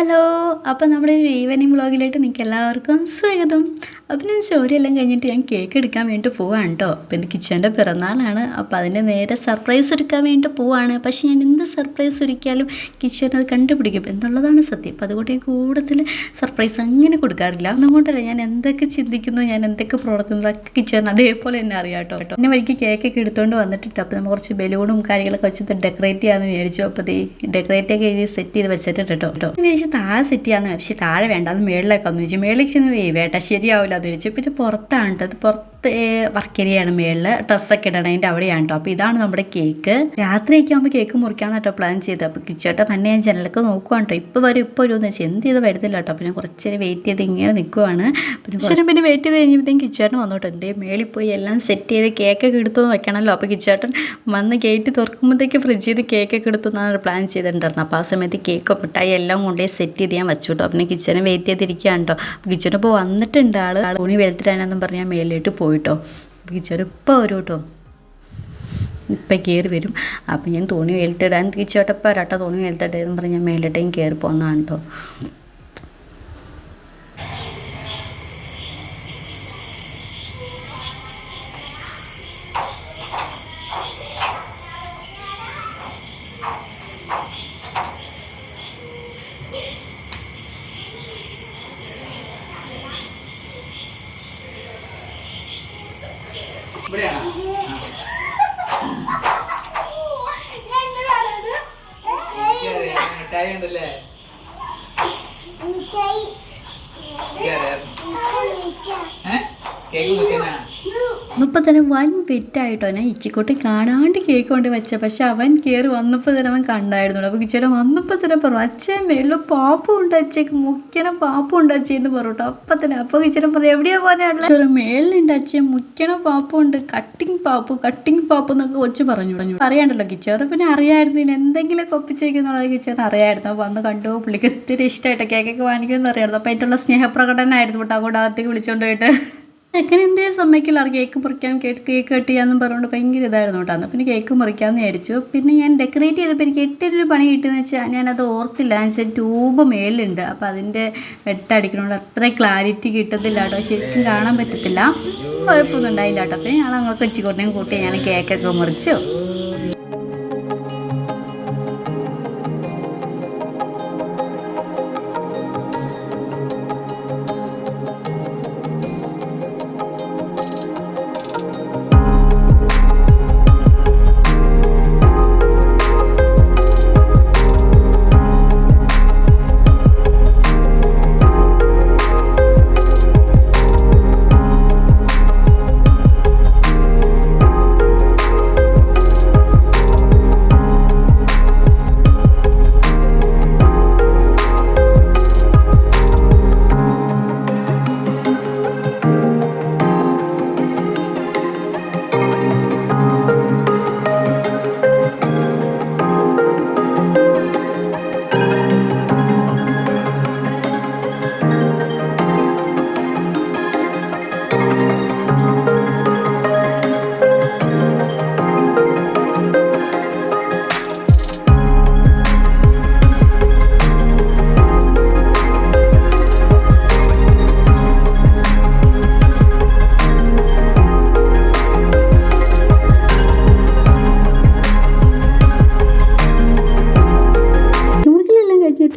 Hello അപ്പോൾ നമ്മുടെ evening വ്ളോഗിലേക്ക് നിങ്ങൾക്ക് എല്ലാവർക്കും സ്വാഗതം. അപ്പോൾ ഞാൻ ജോലിയെല്ലാം കഴിഞ്ഞിട്ട് ഞാൻ കേക്ക് എടുക്കാൻ വേണ്ടി പോവാണ് കേട്ടോ അപ്പം എന്റെ കിച്ചന്റെ പിറന്നാളാണ്. അപ്പോൾ അതിന് നേരെ സർപ്രൈസ് ഒരുക്കാൻ വേണ്ടി പോവാണ്. പക്ഷേ ഞാൻ എന്ത് സർപ്രൈസ് ഒരുക്കിയാലും കിച്ചൻ അത് കണ്ടുപിടിക്കും എന്നുള്ളതാണ് സത്യം. അപ്പോൾ അതുകൊണ്ട് ഞാൻ കൂടുതൽ സർപ്രൈസ് അങ്ങനെ കൊടുക്കാറില്ല. അതുകൊണ്ടല്ല ഞാൻ എന്തൊക്കെ ചിന്തിക്കുന്നു ഞാൻ എന്തൊക്കെ പ്രവർത്തിക്കുന്നു അതൊക്കെ കിച്ചൺ അതേപോലെ തന്നെ അറിയാം കേട്ടോ കേട്ടോ എന്നെ വഴിക്ക് കേക്കൊക്കെ എടുത്തുകൊണ്ട് വന്നിട്ടുണ്ട് അപ്പോൾ നമ്മൾ കുറച്ച് ബലൂണും കാര്യങ്ങളൊക്കെ വെച്ചിട്ട് ഡെക്കറേറ്റ് ചെയ്യാമെന്ന് വിചാരിച്ചു. അപ്പോൾ ഈ ഡെക്കറേറ്റ് ഒക്കെ ചെയ്ത് സെറ്റ് ചെയ്ത് വെച്ചിട്ടുണ്ട് കേട്ടോ കേട്ടോ വിചാരിച്ചു താഴെ സെറ്റ് ചെയ്യാമെന്ന് പക്ഷേ താഴെ വേണ്ട അത് മേളിലേക്ക് ഒന്ന് വെച്ചു മേളിലേക്ക് ചെന്ന് വേട്ട ശരിയാവില്ല അത് ചോദിച്ചു പിന്നെ പുറത്താണ് കേട്ടോ അത് പുറത്ത് വർക്ക് ഏരിയയാണ് മേളിൽ ഡ്രസ്സൊക്കെ ഇടണതിന്റെ അവിടെയാണ് കേട്ടോ അപ്പോൾ ഇതാണ് നമ്മുടെ കേക്ക് രാത്രിയൊക്കെ ആകുമ്പോൾ കേക്ക് മുറിക്കാന്ന് കേട്ടോ പ്ലാൻ ചെയ്തത് അപ്പോൾ കിച്ചോട്ടെ പന്നെ ഞാൻ ജനലൊക്കെ നോക്കുവാണ് കേട്ടോ ഇപ്പോൾ വരും ഇപ്പോൾ വരുമെന്ന് വെച്ചാൽ എന്ത് ചെയ്ത് വരുന്നില്ല കേട്ടോ പിന്നെ കുറച്ച് നേരം വെയിറ്റ് ചെയ്ത് ഇങ്ങനെ നിൽക്കുവാണ് പിന്നെ പിന്നെ വെയിറ്റ് ചെയ്ത് കഴിഞ്ഞപ്പോഴത്തേക്കും കിച്ചേട്ടൻ വന്നോട്ടോ. എന്റെ മേളിൽ പോയി എല്ലാം സെറ്റ് ചെയ്ത് കേക്കൊക്കെ എടുത്തു വെക്കണമല്ലോ അപ്പോൾ കിച്ചേട്ടൻ വന്ന് ഗേറ്റ് തുറക്കുമ്പോഴത്തേക്ക് ഫ്രിഡ്ജ് ചെയ്ത് കേക്കൊക്കെ എടുത്തു എന്നാണ് പ്ലാൻ ചെയ്തിട്ടുണ്ടായിരുന്നു അപ്പോൾ ആ സമയത്ത് കേക്ക് മിഠായി എല്ലാം കൊണ്ടുപോയി സെറ്റ് ചെയ്ത് ഞാൻ വെച്ചു കേട്ടോ പിന്നെ കിച്ചനെ വെയിറ്റ് ചെയ്തിരിക്കുകയാണ് കേട്ടോ കിച്ചനെ ഇപ്പോൾ വന്നിട്ടുണ്ട് ആൾ തുണി വെളുത്തിട്ടാനെന്നും പറഞ്ഞാൽ മേളിലോട്ട് മേലിലോട്ട് പോയിട്ടോ. ചെറുപ്പം വരും കേട്ടോ ഇപ്പം കയറി വരും. അപ്പം ഞാൻ തുണി വെയിലത്തിടാൻ ടീച്ചേട്ടപ്പം ഒരട്ട തുണി വെളുത്തിട്ടെ എന്ന് പറഞ്ഞ് ഞാൻ മേലിട്ടേയും കയറി പോകുന്നതാണ് കേട്ടോ ഇവിടെയാണോ മിഠായി ഉണ്ടല്ലേ? കേക്ക് മുറിച്ചനാ ഇന്നിപ്പോൾ തന്നെ വൻ വെറ്റായിട്ടോ ഞാൻ ഇച്ചിക്കോട്ടി കാണാണ്ട് കേക്ക് കൊണ്ട് വെച്ച. പക്ഷെ അവൻ കയറി വന്നപ്പോൾ തന്നെ അവൻ കണ്ടായിരുന്നു അപ്പോൾ കിച്ചേടെ വന്നപ്പോൾ തന്നെ പറഞ്ഞു അച്ഛൻ മേളിൽ പാപ്പും ഉണ്ട് അച്ഛക്ക് മുക്കണ പാപ്പും ഉണ്ട് അച്ഛന്ന് പറഞ്ഞു കേട്ടോ അപ്പം തന്നെ അപ്പോൾ കിച്ചേടൻ പറഞ്ഞു എവിടെയാ പോകാനുള്ള ചെറു മേളിലുണ്ട് അച്ഛൻ മുക്കണ പാപ്പും ഉണ്ട് കട്ടിങ് പാപ്പു കട്ടിങ് പാപ്പു എന്നൊക്കെ കൊച്ചു പറഞ്ഞു പറഞ്ഞു. അറിയാണ്ടല്ലോ കിച്ചേറ് പിന്നെ അറിയായിരുന്നു ഇനി എന്തെങ്കിലുമൊക്കെ ഒപ്പിച്ചേക്കുന്നുള്ളത് കിച്ചേറിന് അറിയായിരുന്നു. അപ്പോൾ വന്ന് കണ്ടു പുള്ളിക്ക് ഒത്തിരി ഇഷ്ടമായിട്ട് കേക്കൊക്കെ വാങ്ങിക്കുമെന്ന് അറിയായിരുന്നു. അപ്പോൾ അതിന്റെ സ്നേഹപ്രകടനമായിരുന്നു കേട്ടോ അങ്ങോട്ട് അകത്തേക്ക് വിളിച്ചുകൊണ്ട് പോയിട്ട്. ചെക്കൻ എന്തേ സമ്മതിക്കില്ല കേക്ക് മുറിക്കാം കേക്ക് കേക്ക് കട്ട് ചെയ്യാന്നും പറഞ്ഞുകൊണ്ട് ഭയങ്കര ഇതായിരുന്നു കേട്ടോ. പിന്നെ കേക്ക് മുറിക്കാമെന്ന് വിചാരിച്ചു. പിന്നെ ഞാൻ ഡെക്കറേറ്റ് ചെയ്തപ്പോൾ എനിക്ക് എട്ടൊരു പണി കിട്ടിയെന്ന് വെച്ചാൽ ഞാനത് ഓർത്തില്ല. എന്നുവെച്ചാൽ ട്യൂബ് മേളിലുണ്ട്. അപ്പോൾ അതിന്റെ വെട്ടടിക്കണോണ്ട് അത്ര ക്ലാരിറ്റി കിട്ടത്തില്ല കേട്ടോ. ശരിക്കും കാണാൻ പറ്റത്തില്ല. കുഴപ്പമൊന്നും ഉണ്ടായില്ല കേട്ടോ. അപ്പോൾ ഞാൻ അങ്ങോട്ട് വെച്ചിക്കൊണ്ടേയും കൂട്ടി ഞാൻ കേക്കൊക്കെ മുറിച്ചു.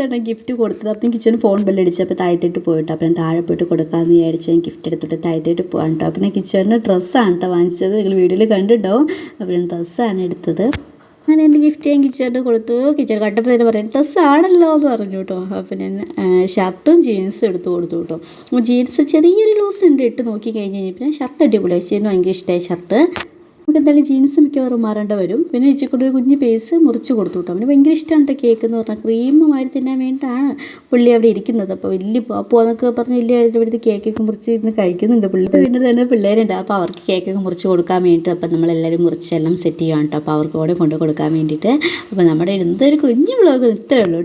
മുറുകിലെല്ലാം ഗിഫ്റ്റ് കൊടുത്തത്. അപ്പം കിച്ചന് ഫോൺ ബെല്ലടിച്ച് അപ്പോൾ താഴത്തിട്ട് പോയിട്ട്. അപ്പം ഞാൻ താഴെ പോയിട്ട് കൊടുക്കാമെന്ന് വിചാരിച്ച് ഞാൻ ഗിഫ്റ്റ് എടുത്തിട്ട് താഴത്തിട്ട് പോകാൻ കേട്ടോ അപ്പം ഞാൻ കിച്ചണിന്റെ ഡ്രസ്സാണ് കേട്ടോ വാങ്ങിച്ചത്. നിങ്ങൾ വീഡിയോയിൽ കണ്ടിട്ടുണ്ടാവും. അപ്പം ഞാൻ ഡ്രസ്സാണ് എടുത്തത്. അങ്ങനെ എന്റെ ഗിഫ്റ്റ് ഞാൻ കിച്ചണിന് കൊടുത്തു. കിച്ചൺ കണ്ടപ്പോൾ തന്നെ പറയാം ഡ്രസ്സാണല്ലോ എന്ന് പറഞ്ഞു കേട്ടോ അപ്പം ഞാൻ ഷർട്ടും ജീൻസും എടുത്ത് കൊടുത്തു കേട്ടോ ജീൻസ് ചെറിയൊരു ലൂസ് ഉണ്ട് ഇട്ട് നോക്കി കഴിഞ്ഞ് കഴിഞ്ഞാൽ പിന്നെ ഷർട്ട് അടിപൊളിയായി. ചേച്ചി ഭയങ്കര ഇഷ്ടമായി ഷർട്ട്. നമുക്ക് എന്തായാലും ജീൻസ് മിക്കവാറും മാറേണ്ട വരും. പിന്നെ ഇച്ചിക്കൂടെ ഒരു കുഞ്ഞ് പേസ് മുറിച്ച് കൊടുത്തു കേട്ടോ അവന് ഭയങ്കര ഇഷ്ടമാണ് കേക്ക് എന്ന് പറഞ്ഞാൽ. ക്രീം മാറി തിന്നാൻ വേണ്ടിയിട്ടാണ് പുള്ളി അവിടെ ഇരിക്കുന്നത്. അപ്പോൾ വലിയ അപ്പോൾ എന്നൊക്കെ പറഞ്ഞ് വലിയ ഇവിടുത്തെ കേക്കൊക്കെ മുറിച്ച് ഇരുന്ന് കഴിക്കുന്നുണ്ട് പുള്ളി. വീണ്ടും തന്നെ പിള്ളേരുണ്ട്. അപ്പോൾ അവർക്ക് കേക്കൊക്കെ മുറിച്ച് കൊടുക്കാൻ വേണ്ടിയിട്ട് അപ്പോൾ നമ്മളെല്ലാവരും മുറിച്ചെല്ലാം സെറ്റ് ചെയ്യുകയാണ് കേട്ടോ അപ്പോൾ അവർക്ക് കൂടെ കൊണ്ട് കൊടുക്കാൻ വേണ്ടിയിട്ട്. അപ്പോൾ നമ്മുടെ എന്തൊരു കുഞ്ഞു വ്ളോഗ് ഇത്രയേ ഉള്ളൂ.